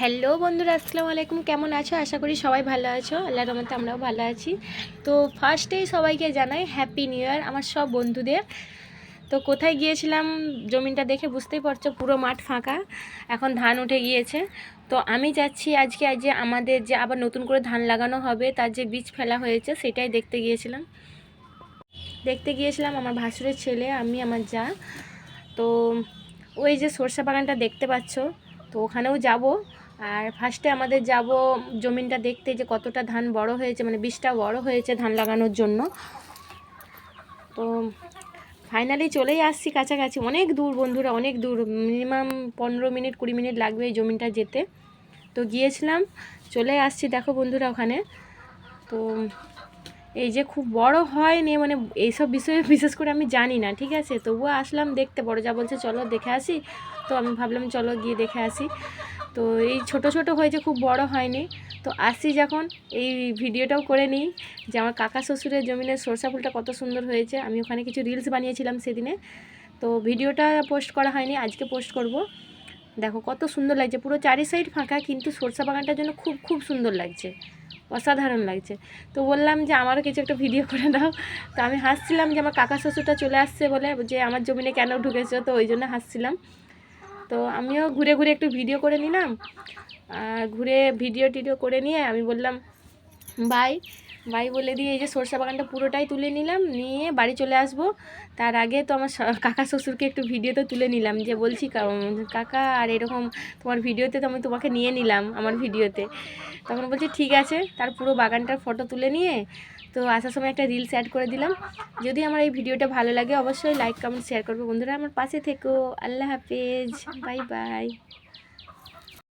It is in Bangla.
হ্যালো বন্ধুরা, আসসালামু আলাইকুম। কেমন আছো? আশা করি সবাই ভালো আছো। আল্লাহর রহমতে আমরাও ভালো আছি। তো ফার্স্টেই সবাইকে জানাই হ্যাপি নিউ ইয়ার আমার সব বন্ধুদের। তো কোথায় গিয়েছিলাম জমিনটা দেখে বুঝতেই পারছ, পুরো মাঠ ফাঁকা। এখন ধান উঠে গিয়েছে। তো আমি যাচ্ছি আজকে আজ যে আমাদের যে আবার নতুন করে ধান লাগানো হবে, তার যে বীজ ফেলা হয়েছে, সেটাই দেখতে গিয়েছিলাম। দেখতে গিয়েছিলাম আমার ভাসুরের ছেলে, আমি, আমার যা। তো ওই যে সরষা বাগানটা দেখতে পাচ্ছ, তো ওখানেও যাব। আর ফার্স্টে আমাদের যাব জমিনটা দেখতে যে কতটা ধান বড় হয়েছে মানে বীজটা বড় হয়েছে ধান লাগানোর জন্য। তো ফাইনালি চলেই আসছি কাছাকাছি। অনেক দূর বন্ধুরা, অনেক দূর মিনিমাম পনেরো মিনিট, কুড়ি মিনিট লাগবে এই জমিনটা যেতে। তো গিয়েছিলাম, চলে আসছি। দেখো বন্ধুরা ওখানে। তো এই যে খুব বড় হয় নিয়ে মানে এইসব বিষয়ে বিশেষ করে আমি জানি না, ঠিক আছে? তবুও আসলাম দেখতে, বড় যা বলছে চলো দেখে আসি। তো আমি ভাবলাম চলো গিয়ে দেখে আসি। তো এই ছোট ছোট হয়েছে খুব বড় হয়নি, তো আসি যখন এই ভিডিওটাও করে নিই যে আমার কাকা শ্বশুরের জমিনের সরষা ফুলটা কত সুন্দর হয়েছে। আমি ওখানে কিছু রিলস বানিয়েছিলাম সেদিনে। তো ভিডিওটা পোস্ট করা হয়নি, আজকে পোস্ট করব। দেখো কত সুন্দর লাগছে, পুরো চারি সাইড ফাঁকা, কিন্তু সরষা বাগানটার জন্য খুব খুব সুন্দর লাগছে, অসাধারণ লাগছে। তো বললাম যে আমারও কিছু একটা ভিডিও করে দাও। তো আমি হাসছিলাম যে আমার কাকা শ্বশুরটা চলে আসছে বলে, যে আমার জমিনে কেন ঢুকেছো, তো ওই জন্য হাসছিলাম। তো আমিও ঘুরে ঘুরে একটু ভিডিও করে নিলাম। ঘুরে ভিডিও টিডিও করে নিয়ে আমি বললাম বাই বাই বলে দিয়ে এই যে সরষা বাগানটা পুরোটাই তুলে নিলাম, নিয়ে বাড়ি চলে আসব। তার আগে তো আমার কাকা শ্বশুরকে একটু ভিডিওতে তুলে নিলাম, যে বলছি কাকা, আর এরকম তোমার ভিডিওতে তো আমি তোমাকে নিয়ে নিলাম আমার ভিডিওতে। তখন বলছি, ঠিক আছে। তার পুরো বাগানটার ফটো তুলে নিয়ে তো আসার সময় একটা রিলস অ্যাড করে দিলাম। যদি আমার এই ভিডিওটা ভালো লাগে, অবশ্যই লাইক কমেন্ট শেয়ার করবে। বন্ধুরা, আমার পাশে থেকো। আল্লাহ হাফেজ। Bye bye.